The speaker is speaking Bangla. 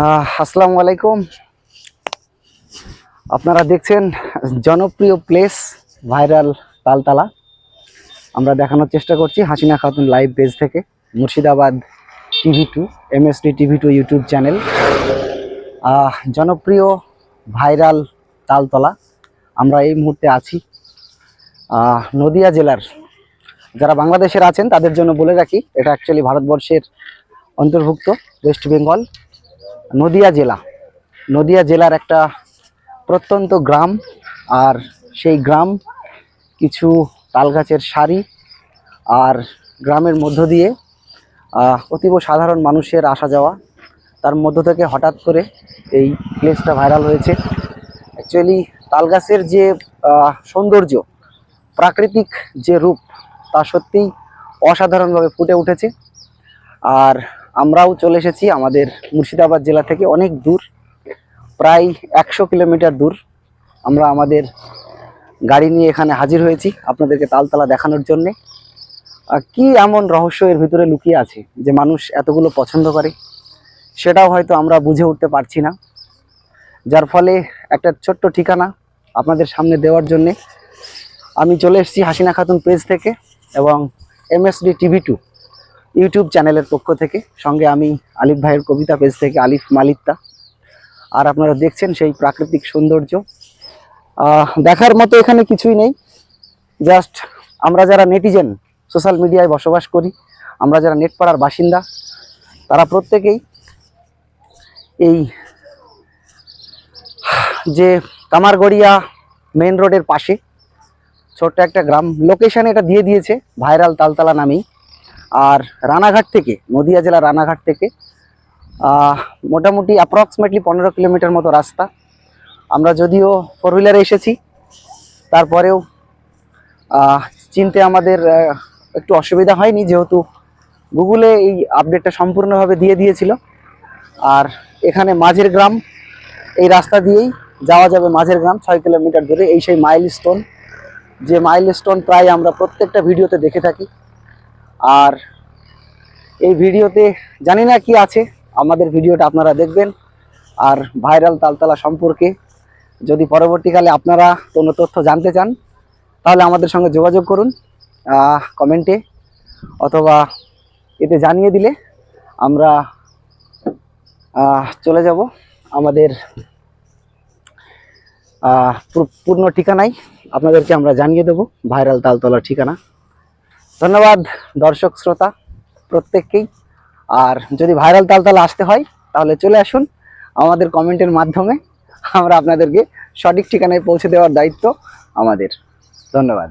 আসসালামু আলাইকুম। আপনারা দেখছেন জনপ্রিয় প্লেস ভাইরাল তালতলা। আমরা দেখানোর চেষ্টা করছি হাসিনা খাতুন লাইভ পেজ থেকে, Murshidabad TV two MSD TV two YouTube channel জনপ্রিয় ভাইরাল তালতলা। আমরা এই মুহূর্তে আছি নদিয়া জেলার। যারা বাংলাদেশের আছেন, তাদের জন্য বলে রাখি, এটা অ্যাকচুয়ালি ভারতবর্ষের অন্তর্ভুক্ত ওয়েস্ট বেঙ্গল নদিয়া জেলা। নদিয়া জেলার একটা প্রত্যন্ত গ্রাম আর সেই গ্রাম কিছু তালগাছের সারি আর গ্রামের মধ্য দিয়ে অতীব সাধারণ মানুষের আসা যাওয়া। তার মধ্য থেকে হঠাৎ করে এই প্লেসটা ভাইরাল হয়েছে। অ্যাকচুয়ালি তালগাছের যে সৌন্দর্য, প্রাকৃতিক যে রূপ, তা সত্যিই অসাধারণভাবে ফুটে উঠেছে। আর আমরাও চলে এসেছি আমাদের মুর্শিদাবাদ জেলা থেকে অনেক দূর, প্রায় একশো কিলোমিটার দূর। আমরা আমাদের গাড়ি নিয়ে এখানে হাজির হয়েছি আপনাদেরকে তালতলা দেখানোর জন্যে। কি এমন রহস্য এর ভিতরে লুকিয়ে আছে যে মানুষ এতগুলো পছন্দ করে? সেটাও হয়তো আমরা বুঝে উঠতে পারছি না। যার ফলে একটা ছোট্ট ঠিকানা আপনাদের সামনে দেওয়ার জন্যে আমি চলে এসেছি হাসিনা খাতুন পেজ থেকে এবং এমএসডি টিভি টু। ইউটিউব চ্যানেলের পক্ষ থেকে, সঙ্গে আমি আলিফ ভাইয়ের কবিতা পেজ থেকে আলিফ মালিকতা। আর আপনারা দেখছেন সেই প্রাকৃতিক সৌন্দর্য। দেখার মতো এখানে কিছুই নেই। জাস্ট আমরা যারা নেটিজেন, সোশ্যাল মিডিয়ায় বসবাস করি, আমরা যারা নেটপাড়ার বাসিন্দা, তারা প্রত্যেকেই এই যে কামারগড়িয়া মেন রোডের পাশে ছোট্ট একটা গ্রাম, লোকেশন এটা দিয়ে দিয়েছে, ভাইরাল তালতলা নামেই। আর রানাঘাট থেকে, নদিয়া জেলার রানাঘাট থেকে মোটামুটি অ্যাপ্রক্সিমেটলি পনেরো কিলোমিটার মতো রাস্তা। আমরা যদিও ফোর হুইলারে এসেছি, তারপরেও চিনতে আমাদের একটু অসুবিধা হয়নি, যেহেতু গুগলে এই আপডেটটা সম্পূর্ণভাবে দিয়ে দিয়েছিল। আর এখানে মাঝের গ্রাম, এই রাস্তা দিয়েই যাওয়া যাবে মাঝের গ্রাম, ছয় কিলোমিটার দূরে, এই সেই মাইল স্টোন যে মাইল স্টোন প্রায় আমরা প্রত্যেকটা ভিডিওতে দেখে থাকি। আর এই ভিডিওতে জানি না কি আছে, আমাদের ভিডিওটা আপনারা দেখবেন। আর ভাইরাল তালতলা সম্পর্কে যদি পরবর্তীকালে আপনারা কোনো তথ্য জানতে চান, তাহলে আমাদের সঙ্গে যোগাযোগ করুন কমেন্টে অথবা এতে জানিয়ে দিলে আমরা চলে যাব আমাদের পূর্ণ ঠিকানায়। আপনাদেরকে আমরা জানিয়ে দেব ভাইরাল তালতলার ঠিকানা। ধন্যবাদ, দর্শক শ্রোতা প্রত্যেককেই। আর যদি ভাইরাল তালতাল আসতে হয়, তাহলে চলে আসুন আমাদের কমেন্টের মাধ্যমে। আমরা আপনাদেরকে সঠিক ঠিকানায় পৌঁছে দেওয়ার দায়িত্ব আমাদের। ধন্যবাদ।